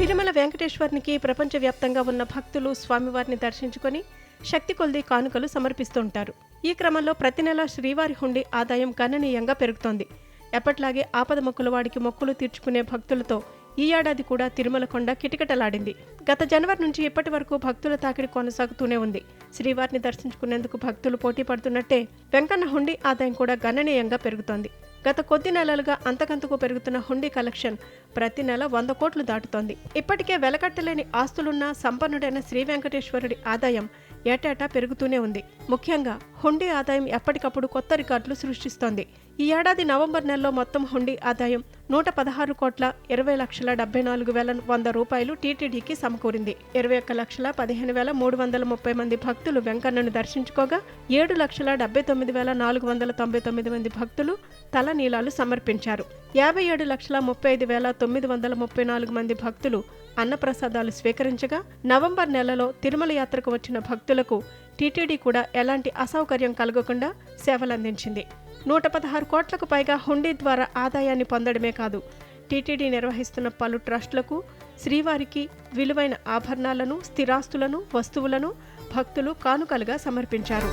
తిరుమల వెంకటేశ్వరునికి ప్రపంచవ్యాప్తంగా ఉన్న భక్తులు స్వామివారిని దర్శించుకొని శక్తి కొద్ది కానుకలు సమర్పిస్తుంటారు. ఈ క్రమంలో ప్రతి నెల శ్రీవారి హుండీ ఆదాయం గణనీయంగా పెరుగుతోంది. ఎప్పట్లాగే ఆపద మొక్కుల వాడికి మొక్కులు తీర్చుకునే భక్తులతో ఈ ఏడాది కూడా తిరుమల కొండ కిటకిటలాడింది. గత జనవరి నుంచి ఇప్పటి వరకు భక్తుల తాకిడి కొనసాగుతూనే ఉంది. శ్రీవారిని దర్శించుకునేందుకు భక్తులు పోటీ పడుతున్నట్టే వెంకన్న హుండీ ఆదాయం కూడా గణనీయంగా పెరుగుతోంది. గత కొద్ది నెలలుగా అంతకంతకు పెరుగుతున్న హుండీ కలెక్షన్ ప్రతి నెల వంద కోట్లు దాటుతోంది. ఇప్పటికే వెలకట్టలేని ఆస్తులున్న సంపన్నుడైన శ్రీ వెంకటేశ్వరుడి ఆదాయం ఏటేటా పెరుగుతూనే ఉంది. ముఖ్యంగా హుండీ ఆదాయం ఎప్పటికప్పుడు కొత్త రికార్డులు సృష్టిస్తోంది. ఈ ఏడాది నవంబర్ నెలలో మొత్తం హుండీ ఆదాయం నూట పదహారు కోట్ల ఇరవై లక్షల డెబ్బై నాలుగు వేల వంద రూపాయలు టీటీడీకి సమకూరింది. ఇరవై ఒక్క లక్షల పదిహేను వేల మూడు వందల ముప్పై మంది భక్తులు వెంకన్నను దర్శించుకోగా ఏడు లక్షల డెబ్బై తొమ్మిది వేల నాలుగు వందల తొంభై తొమ్మిది మంది భక్తులు తలనీలాలు సమర్పించారు. యాభై ఏడు లక్షల ముప్పై ఐదు వేల తొమ్మిది వందల ముప్పై నాలుగు మంది భక్తులు అన్నప్రసాదాలు స్వీకరించగా నవంబర్ నెలలో తిరుమల యాత్రకు వచ్చిన భక్తులకు టీటీడీ కూడా ఎలాంటి అసౌకర్యం కలగకుండా సేవలందించింది. నూట పదహారు కోట్లకు పైగా హుండీ ద్వారా ఆదాయాన్ని పొందడమే కాదు టీటీడీ నిర్వహిస్తున్న పలు ట్రస్టులకు శ్రీవారికి విలువైన ఆభరణాలను స్థిరాస్తులను వస్తువులను భక్తులు కానుకలుగా సమర్పించారు.